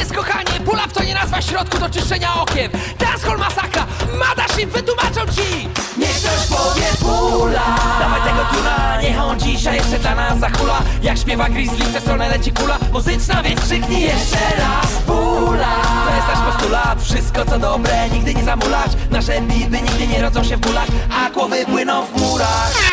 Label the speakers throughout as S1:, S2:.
S1: jest kochanie, pull-up to nie nazwa środku do czyszczenia okien. Dancehall masakra, Madashim wytłumaczą ci. Niech ktoś powie pula. Dawaj tego tuna, niech on dzisiaj jeszcze dla nas zachula. Jak śpiewa Grizzly, w tę stronę leci kula. Muzyczna, więc krzyknij jeszcze raz pula. To jest nasz postulat, wszystko co dobre nigdy nie zamulać. Nasze biby nigdy nie rodzą się w bólach, a głowy płyną w murach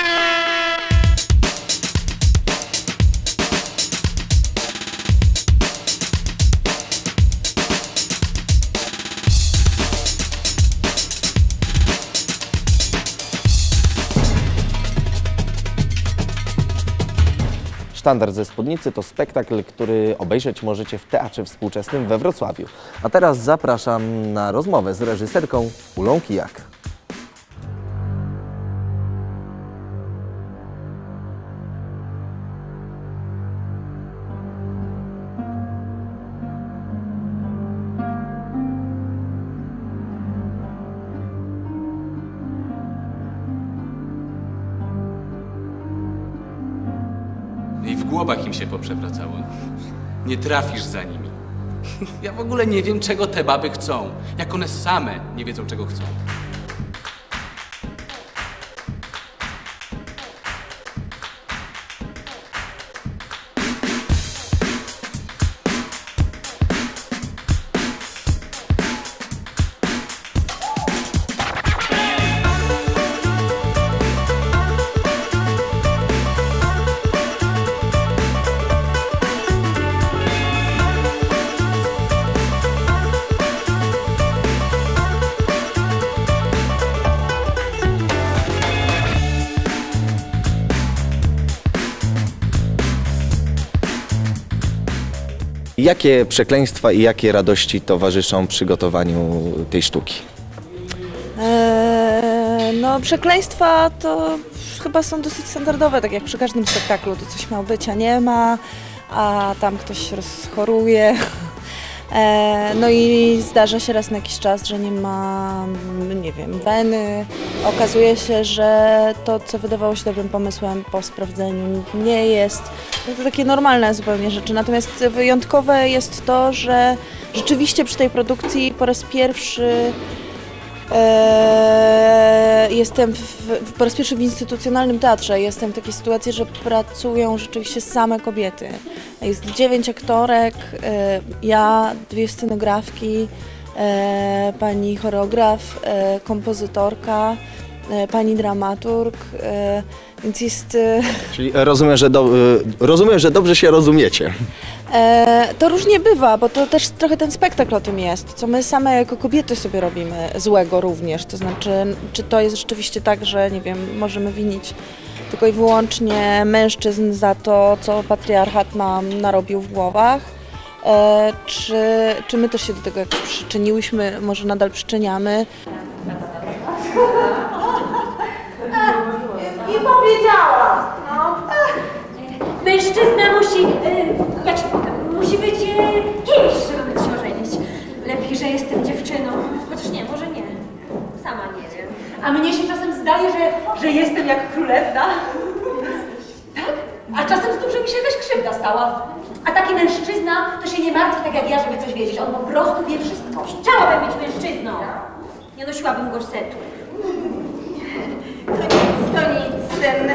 S2: Sztandar ze Spódnicy to spektakl, który obejrzeć możecie w Teatrze Współczesnym we Wrocławiu. A teraz zapraszam na rozmowę z reżyserką Ulą Kijak.
S3: Się poprzewracało. Nie trafisz za nimi. Ja w ogóle nie wiem, czego te baby chcą. Jak one same nie wiedzą, czego chcą.
S2: Jakie przekleństwa i jakie radości towarzyszą przygotowaniu tej sztuki?
S4: Eee, no, przekleństwa to chyba są dosyć standardowe, tak jak przy każdym spektaklu. To coś miało być, a nie ma, a tam ktoś rozchoruje. Eee, no i zdarza się raz na jakiś czas, że nie ma, mm, nie wiem, weny. Okazuje się, że to, co wydawało się dobrym pomysłem po sprawdzeniu, nie jest. No To takie normalne zupełnie rzeczy. Natomiast wyjątkowe jest to, że rzeczywiście przy tej produkcji po raz pierwszy Eee, jestem w, w, po raz pierwszy w instytucjonalnym teatrze. Jestem w takiej sytuacji, że pracują rzeczywiście same kobiety. Jest dziewięć aktorek, e, ja, dwie scenografki, e, pani choreograf, e, kompozytorka, e, pani dramaturg, e, więc jest... E,
S2: Czyli rozumiem, że, do, y, rozumiem, że dobrze się rozumiecie.
S4: E, to różnie bywa, bo to też trochę ten spektakl o tym jest, co my same jako kobiety sobie robimy złego również. To znaczy, czy to jest rzeczywiście tak, że nie wiem, możemy winić tylko i wyłącznie mężczyzn za to, co patriarchat nam narobił w głowach. E, czy, czy my też się do tego jakoś przyczyniłyśmy, może nadal przyczyniamy?
S5: I powiedziałam. No.
S6: Mężczyzna musi, e, powie, musi być e, kimś, żeby móc się ożenić. Lepiej, że jestem dziewczyną. Chociaż nie, może nie. Sama nie wiem.
S5: A mnie się czasem zdaje, że, że jestem jak królewna. Tak? A czasem znów, że mi się jakaś krzywda stała. A taki mężczyzna to się nie martwi tak jak ja, żeby coś wiedzieć. On po prostu wie wszystko.
S6: Chciałabym być mężczyzną. Nie nosiłabym gorsetu.
S5: To nic, to nic, ten...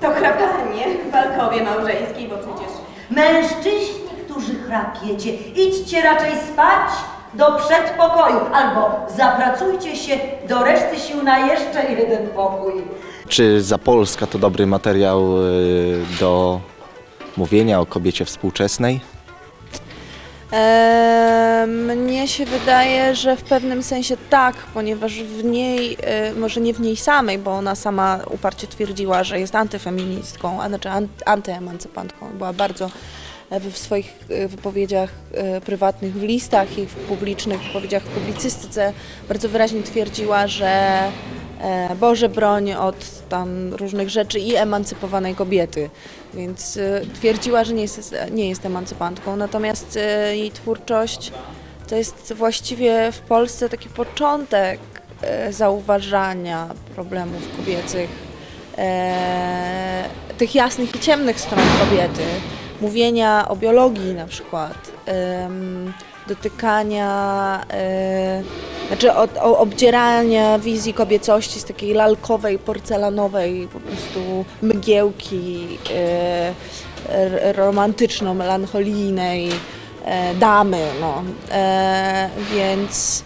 S5: To chrapanie walkowie małżeńskiej, bo przecież...
S7: Mężczyźni, którzy chrapiecie, idźcie raczej spać do przedpokoju albo zapracujcie się do reszty sił na jeszcze jeden pokój.
S2: Czy Zapolska to dobry materiał y, do mówienia o kobiecie współczesnej?
S4: Eee, mnie się wydaje, że w pewnym sensie tak, ponieważ w niej, e, może nie w niej samej, bo ona sama uparcie twierdziła, że jest antyfeministką, a znaczy an- antyemancypantką. Była bardzo e, w swoich e, wypowiedziach e, prywatnych, w listach i w publicznych wypowiedziach w publicystyce bardzo wyraźnie twierdziła, że e, Boże broń od tam różnych rzeczy i emancypowanej kobiety. Więc e, twierdziła, że nie jest, nie jest emancypantką, natomiast e, jej twórczość to jest właściwie w Polsce taki początek e, zauważania problemów kobiecych, tych jasnych i ciemnych stron kobiety. mówienia o biologii na przykład, dotykania, znaczy od, o, obdzierania wizji kobiecości z takiej lalkowej, porcelanowej po prostu mgiełki e, romantyczno-melancholijnej e, damy, no. E, więc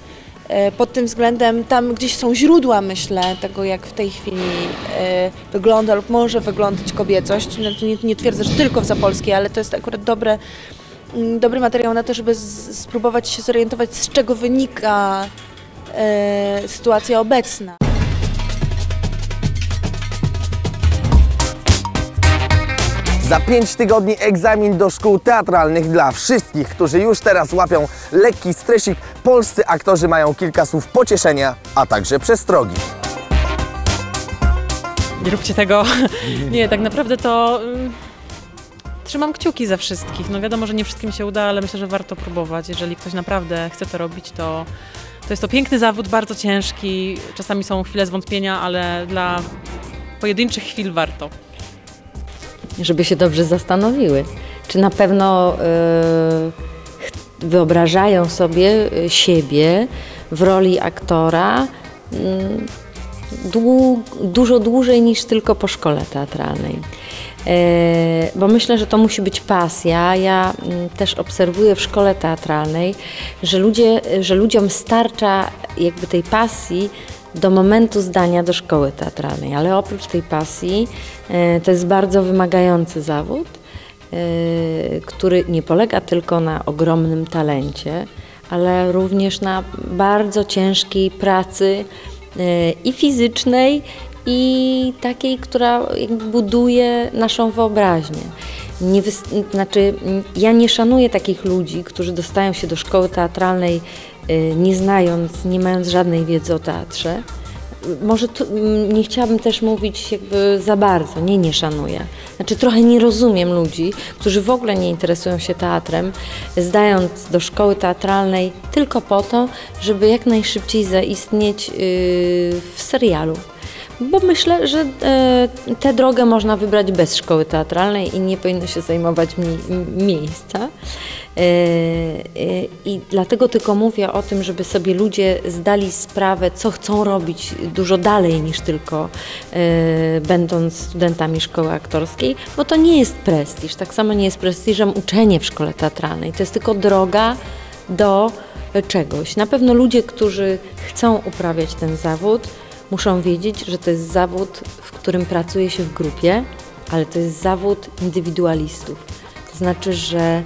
S4: e, pod tym względem tam gdzieś są źródła, myślę, tego jak w tej chwili e, wygląda lub może wyglądać kobiecość. Znaczy, nie, nie twierdzę, że tylko w Zapolskiej, ale to jest akurat dobre, mm, dobry materiał na to, żeby spróbować się zorientować, z czego wynika sytuacja obecna.
S2: Za 5 tygodni egzamin do szkół teatralnych dla wszystkich, którzy już teraz łapią lekki stresik. Polscy aktorzy mają kilka słów pocieszenia, a także przestrogi.
S8: Nie róbcie tego. Nie, tak naprawdę to ym, trzymam kciuki za wszystkich. No wiadomo, że nie wszystkim się uda, ale myślę, że warto próbować. Jeżeli ktoś naprawdę chce to robić, to, to jest to piękny zawód, bardzo ciężki. Czasami są chwile zwątpienia, ale dla pojedynczych chwil warto.
S9: żeby się dobrze zastanowiły, czy na pewno e, wyobrażają sobie e, siebie w roli aktora mm, dużo dłużej niż tylko po szkole teatralnej. E, Bo myślę, że to musi być pasja. Ja mm, też obserwuję w szkole teatralnej, że, ludzie, że ludziom starcza jakby tej pasji do momentu zdania do szkoły teatralnej, ale oprócz tej pasji e, to jest bardzo wymagający zawód, e, który nie polega tylko na ogromnym talencie, ale również na bardzo ciężkiej pracy i fizycznej, i takiej, która buduje naszą wyobraźnię. Nie znaczy, ja nie szanuję takich ludzi, którzy dostają się do szkoły teatralnej y, nie znając, nie mając żadnej wiedzy o teatrze. Y, Może tu, mm, nie chciałabym też mówić jakby za bardzo, nie, nie szanuję. Znaczy trochę nie rozumiem ludzi, którzy w ogóle nie interesują się teatrem, zdając do szkoły teatralnej tylko po to, żeby jak najszybciej zaistnieć yy, w serialu. Bo myślę, że e, tę drogę można wybrać bez szkoły teatralnej i nie powinno się zajmować mi, miejsca. E, e, I dlatego tylko mówię o tym, żeby sobie ludzie zdali sprawę, co chcą robić dużo dalej niż tylko e, będąc studentami szkoły aktorskiej, bo to nie jest prestiż. Tak samo nie jest prestiżem uczenie w szkole teatralnej. To jest tylko droga do e, czegoś. Na pewno ludzie, którzy chcą uprawiać ten zawód, muszą wiedzieć, że to jest zawód, w którym pracuje się w grupie, ale to jest zawód indywidualistów. To znaczy, że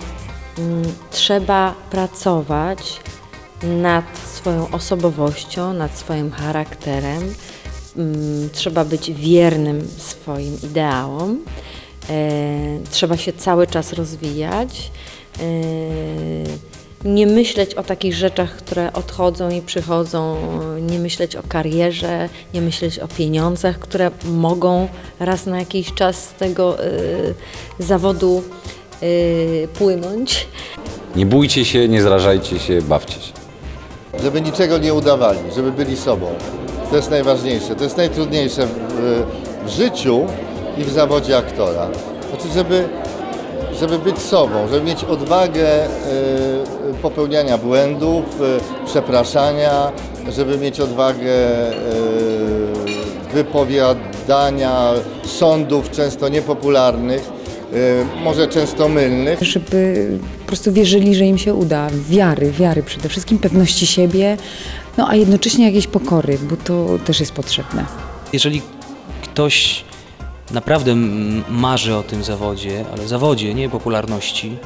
S9: mm, trzeba pracować nad swoją osobowością, nad swoim charakterem. Mm, trzeba być wiernym swoim ideałom. E, trzeba się cały czas rozwijać. E, nie myśleć o takich rzeczach, które odchodzą i przychodzą, nie myśleć o karierze, nie myśleć o pieniądzach, które mogą raz na jakiś czas z tego y, zawodu y, płynąć.
S10: Nie bójcie się, nie zrażajcie się, bawcie się.
S11: żeby niczego nie udawali, żeby byli sobą. To jest najważniejsze. To jest najtrudniejsze w, w życiu i w zawodzie aktora. Znaczy, żeby, żeby być sobą, żeby mieć odwagę y, popełniania błędów, y, przepraszania, żeby mieć odwagę y, wypowiadania sądów często niepopularnych, może często mylnych.
S12: żeby po prostu wierzyli, że im się uda. Wiary, wiary przede wszystkim, pewności siebie, no a jednocześnie jakiejś pokory, bo to też jest potrzebne.
S13: Jeżeli ktoś naprawdę m- marzy o tym zawodzie, ale zawodzie, nie popularności,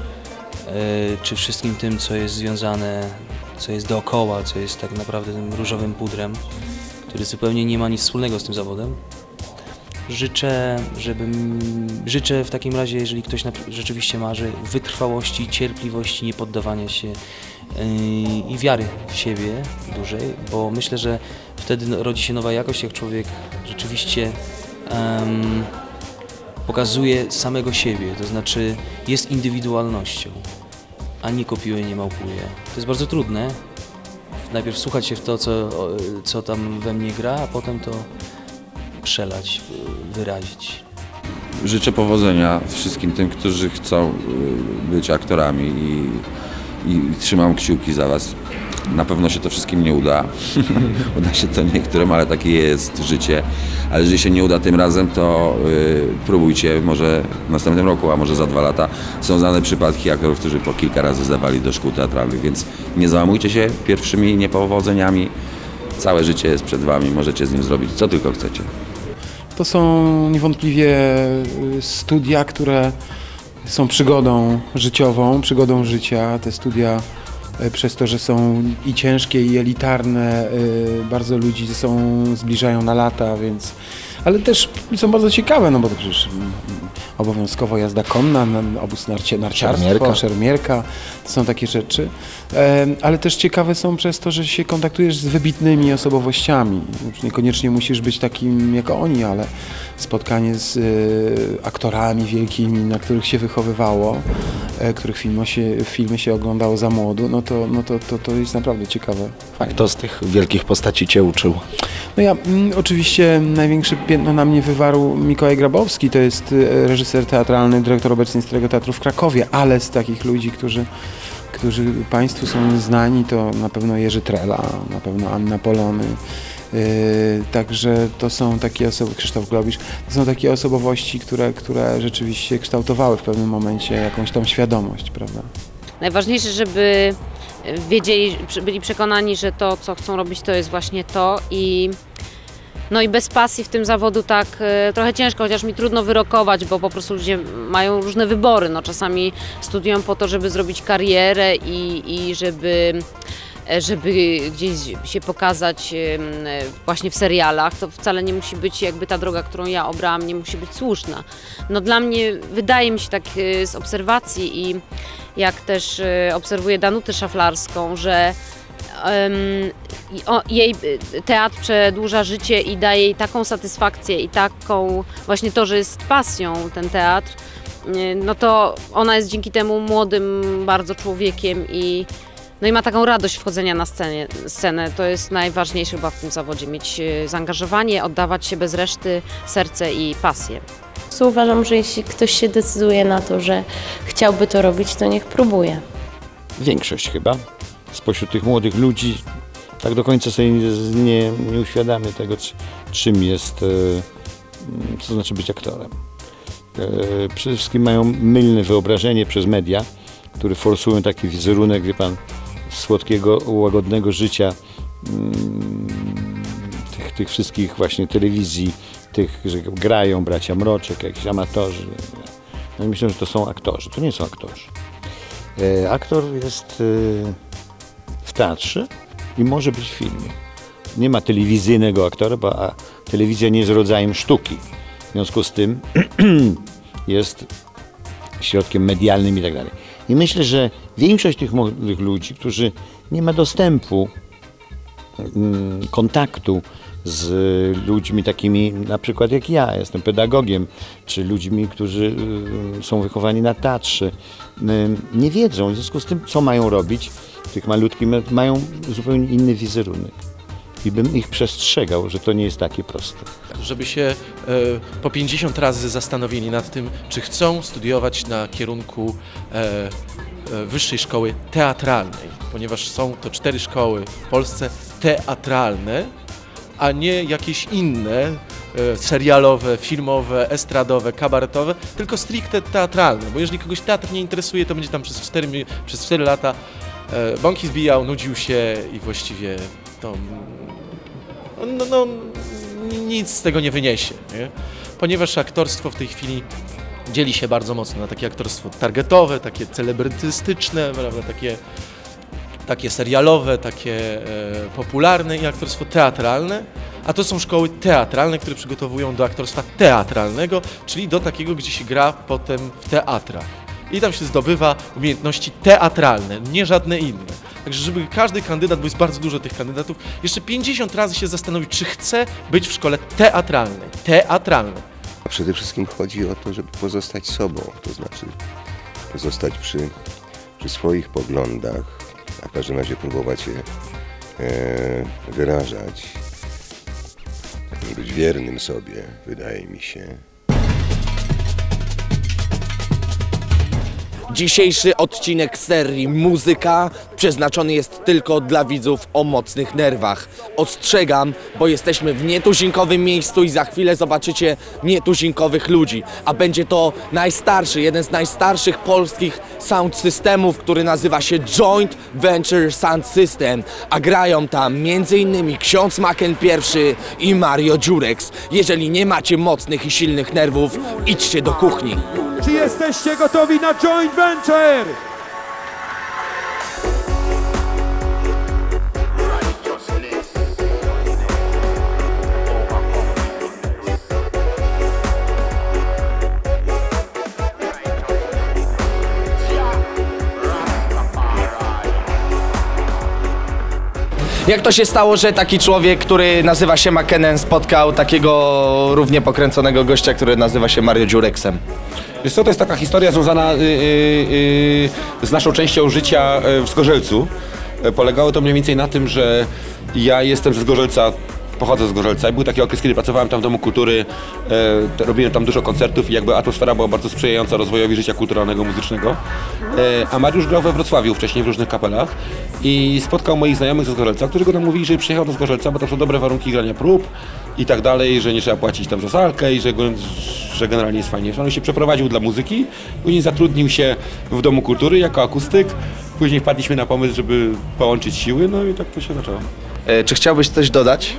S13: e, czy wszystkim tym, co jest związane, co jest dookoła, co jest tak naprawdę tym różowym pudrem, który zupełnie nie ma nic wspólnego z tym zawodem, życzę, żeby, życzę w takim razie, jeżeli ktoś rzeczywiście marzy, wytrwałości, cierpliwości, niepoddawania się yy, i wiary w siebie dużej, bo myślę, że wtedy rodzi się nowa jakość, jak człowiek rzeczywiście em, pokazuje samego siebie, to znaczy jest indywidualnością, a nie kopiuje, nie małpuje. To jest bardzo trudne. Najpierw słuchać się w to, co, co tam we mnie gra, a potem to przelać, y, wyrazić.
S10: życzę powodzenia wszystkim tym, którzy chcą y, być aktorami i, i trzymam kciuki za Was. Na pewno się to wszystkim nie uda. uda się to niektórym, ale takie jest życie. Ale jeżeli się nie uda tym razem, to y, próbujcie, może w następnym roku, a może za dwa lata. Są znane przypadki aktorów, którzy po kilka razy zdawali do szkół teatralnych, więc nie załamujcie się pierwszymi niepowodzeniami. Całe życie jest przed Wami, możecie z nim zrobić co tylko chcecie.
S4: To są niewątpliwie y, studia, które są przygodą życiową, przygodą życia. Te studia przez to, że są i ciężkie, i elitarne, y, bardzo ludzi sobą zbliżają na lata, więc ale też są bardzo ciekawe, no bo to przecież mm, obowiązkowo jazda konna, na- obóz narcie, narciarstwo,
S2: Szermierka.
S4: szermierka, to są takie rzeczy. Ale też ciekawe są przez to, że się kontaktujesz z wybitnymi osobowościami. Niekoniecznie musisz być takim jak oni, ale spotkanie z e, aktorami wielkimi, na których się wychowywało, e, których filmy się, filmy się oglądało za młodu, no to, no to, to, to jest naprawdę ciekawe. Fajne.
S14: Kto z tych wielkich postaci cię uczył?
S4: No ja mm, oczywiście największe piętno na mnie wywarł Mikołaj Grabowski, to jest e, reżyser teatralny, dyrektor obecnie Starego Teatru w Krakowie, ale z takich ludzi, którzy, którzy Państwu są znani, to na pewno Jerzy Trela, na pewno Anna Polony. e, Także to są takie osoby, Krzysztof Globisz, to są takie osobowości, które, które rzeczywiście kształtowały w pewnym momencie jakąś tam świadomość, prawda?
S15: Najważniejsze, żeby wiedzieli, byli przekonani, że to, co chcą robić, to jest właśnie to i no i bez pasji w tym zawodu tak e, trochę ciężko, chociaż mi trudno wyrokować, bo po prostu ludzie mają różne wybory. No, czasami studiują po to, żeby zrobić karierę i, i żeby, e, żeby gdzieś się pokazać e, właśnie w serialach. To wcale nie musi być jakby ta droga, którą ja obrałam, nie musi być słuszna. No dla mnie, wydaje mi się tak z obserwacji i jak też obserwuję Danutę Szaflarską, że jej y, teatr przedłuża życie i daje jej taką satysfakcję i taką właśnie to, że jest pasją ten teatr, y, no to ona jest dzięki temu młodym bardzo człowiekiem i no i ma taką radość wchodzenia na scenie, scenę. To jest najważniejsze chyba w tym zawodzie, mieć y, zaangażowanie, oddawać się bez reszty, serce i pasję.
S16: Uważam, że jeśli ktoś się decyduje na to, że chciałby to robić, to niech próbuje.
S14: Większość chyba spośród tych młodych ludzi tak do końca sobie nie, nie, uświadamia tego, czy- czym jest, e, mm, co znaczy być aktorem. E, Przede wszystkim mają mylne wyobrażenie przez media, które forsują taki wizerunek, wie pan, słodkiego, łagodnego życia mm, tych, tych wszystkich właśnie telewizji, tych, że grają bracia Mroczek, jakiś amatorzy. No myślę, że to są aktorzy. To nie są aktorzy. E, Aktor jest w teatrze i może być w filmie. Nie ma telewizyjnego aktora, bo a telewizja nie jest rodzajem sztuki. W związku z tym jest środkiem medialnym i tak dalej. I myślę, że większość tych młodych ludzi, którzy nie ma dostępu, mm, kontaktu z ludźmi takimi, na przykład jak ja, jestem pedagogiem, czy ludźmi, którzy y, są wychowani na teatrze, y, nie wiedzą, w związku z tym, co mają robić, tych malutkich, mają zupełnie inny wizerunek. I bym ich przestrzegał, że to nie jest takie proste.
S17: żeby się e, po 50 razy zastanowili nad tym, czy chcą studiować na kierunku e, e, Wyższej Szkoły Teatralnej, ponieważ są to cztery szkoły w Polsce teatralne, a nie jakieś inne e, serialowe, filmowe, estradowe, kabaretowe, tylko stricte teatralne, bo jeżeli kogoś teatr nie interesuje, to będzie tam przez 4, mi- przez 4 lata bąki zbijał, nudził się i właściwie to no, no, nic z tego nie wyniesie, nie? ponieważ aktorstwo w tej chwili dzieli się bardzo mocno na takie aktorstwo targetowe, takie celebrytystyczne, prawda, takie, takie serialowe, takie e, popularne i aktorstwo teatralne, a to są szkoły teatralne, które przygotowują do aktorstwa teatralnego, czyli do takiego, gdzie się gra potem w teatrach. I tam się zdobywa umiejętności teatralne, nie żadne inne. Także żeby każdy kandydat, bo jest bardzo dużo tych kandydatów, jeszcze 50 razy się zastanowić, czy chce być w szkole teatralnej. Teatralnej.
S18: A przede wszystkim chodzi o to, żeby pozostać sobą, to znaczy pozostać przy, przy swoich poglądach, a w każdym razie próbować je e, wyrażać. Być wiernym sobie, wydaje mi się.
S2: Dzisiejszy odcinek serii Muzyka przeznaczony jest tylko dla widzów o mocnych nerwach. Ostrzegam, bo jesteśmy w nietuzinkowym miejscu i za chwilę zobaczycie nietuzinkowych ludzi. A będzie to najstarszy, jeden z najstarszych polskich sound systemów, który nazywa się Joint Venture Sound System. A grają tam m.in. ksiądz Maken I i Mario Dziurex. Jeżeli nie macie mocnych i silnych nerwów, idźcie do kuchni.
S19: Czy jesteście gotowi na joint venture?
S2: Jak to się stało, że taki człowiek, który nazywa się McKennan, spotkał takiego równie pokręconego gościa, który nazywa się Mario Dziureksem?
S20: Wiesz co, to jest taka historia związana y, y, y, z naszą częścią życia y, w Zgorzelcu. Y, Polegało to mniej więcej na tym, że ja jestem ze Zgorzelca, pochodzę z Zgorzelca i był taki okres, kiedy pracowałem tam w Domu Kultury, e, robiłem tam dużo koncertów i jakby atmosfera była bardzo sprzyjająca rozwojowi życia kulturalnego, muzycznego. E, a Mariusz grał we Wrocławiu wcześniej w różnych kapelach i spotkał moich znajomych ze Zgorzelca, którzy go namówili, że przyjechał do Zgorzelca, bo tam są dobre warunki grania prób i tak dalej, że nie trzeba płacić tam za salkę i że, że generalnie jest fajnie. On się przeprowadził dla muzyki, później zatrudnił się w Domu Kultury jako akustyk, później wpadliśmy na pomysł, żeby połączyć siły, no i tak to się zaczęło.
S2: E, czy chciałbyś coś dodać?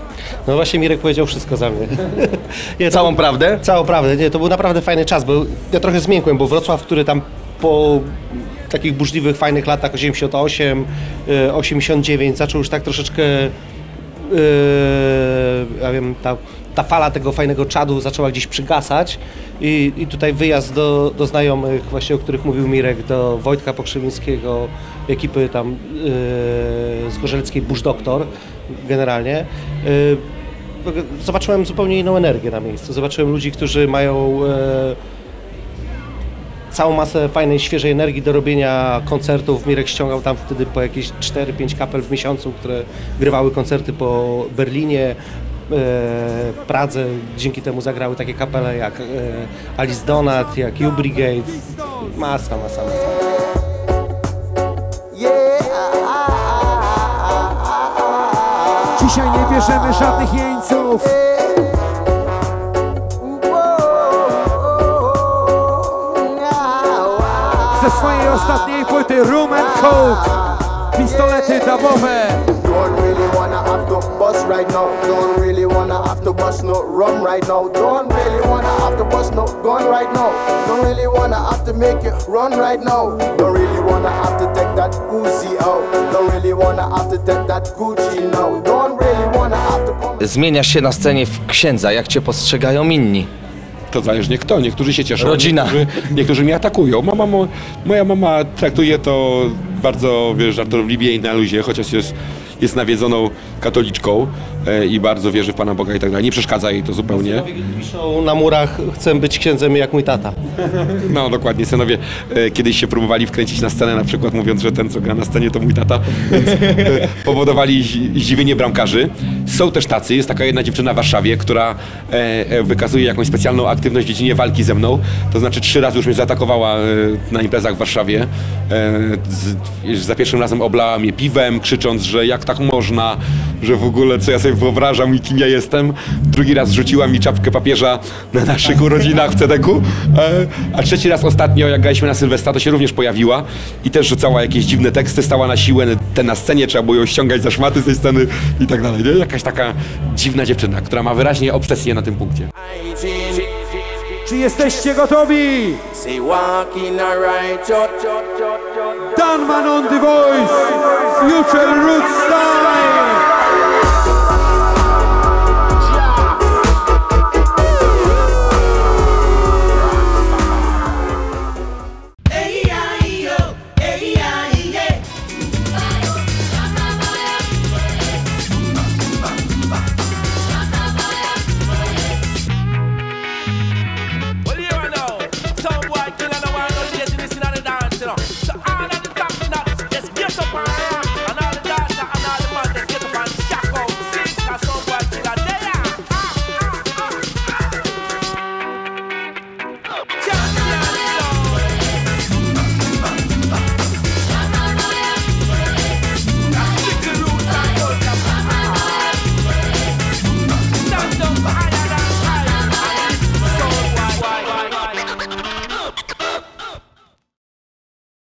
S21: No właśnie Mirek powiedział wszystko za mnie. Nie,
S2: Całą
S21: był-
S2: prawdę?
S21: Całą prawdę. Nie, to był naprawdę fajny czas, bo ja trochę zmiękłem, bo Wrocław, który tam po takich burzliwych, fajnych latach 88, e, 89 zaczął już tak troszeczkę e, ja wiem, ta, ta fala tego fajnego czadu zaczęła gdzieś przygasać i, i tutaj wyjazd do, do znajomych, właśnie o których mówił Mirek, do Wojtka Pokrzywińskiego, ekipy tam yy, z Gorzelskiej Bush Doktor generalnie. Yy, zobaczyłem zupełnie inną energię na miejscu. Zobaczyłem ludzi, którzy mają e, całą masę fajnej, świeżej energii do robienia koncertów. Mirek ściągał tam wtedy po jakieś 4-5 kapel w miesiącu, które grywały koncerty po Berlinie, e, Pradze. Dzięki temu zagrały takie kapele jak e, Alice Donat, jak U Brigade. Masa, masa, masa.
S19: Dzisiaj nie bierzemy żadnych jeńców. Ze swojej ostatniej płyty Room and Coke. Pistolety dubowe.
S22: Don't really wanna have to bust right now. Don't really wanna have to bust no rum right now. Don't really wanna have to bust no gun right now. Don't really wanna have to make it run right now. Don't really wanna have to take that Uzi out. Don't really wanna have to take that Gucci now. Don't really wanna have to come.
S2: Zmieniasz się na scenie w księdza, jak cię postrzegają inni?
S20: To zależnie kto. Niektórzy się cieszą.
S2: Rodzina.
S20: Niektórzy, niektórzy mnie atakują. Mama, mo, moja mama traktuje to bardzo wiesz, żartobliwie i na luzie, chociaż jest, jest nawiedzoną katoliczką i bardzo wierzy w Pana Boga i tak dalej. Nie przeszkadza jej to zupełnie.
S21: Piszą na murach, chcę być księdzem jak mój tata.
S20: No dokładnie, synowie e, kiedyś się próbowali wkręcić na scenę, na przykład mówiąc, że ten co gra na scenie to mój tata, więc e, powodowali zi- zdziwienie bramkarzy. Są też tacy, jest taka jedna dziewczyna w Warszawie, która e, e, wykazuje jakąś specjalną aktywność w dziedzinie walki ze mną, to znaczy trzy razy już mnie zaatakowała e, na imprezach w Warszawie. E, za pierwszym razem oblała mnie piwem, krzycząc, że jak tak można, że w ogóle co ja sobie wyobrażam i kim ja jestem. Drugi raz rzuciła mi czapkę papieża na naszych urodzinach w CDK-u, e, a trzeci raz ostatnio, jak graliśmy na Sylwestra, to się również pojawiła i też rzucała jakieś dziwne teksty, stała na siłę, te na scenie, trzeba było ją ściągać za szmaty z tej sceny i tak dalej. Nie? Jakaś taka dziwna dziewczyna, która ma wyraźnie obsesję na tym punkcie.
S19: Czy jesteście gotowi?
S22: Alright,
S19: Danman on the voice. Future Roots Star.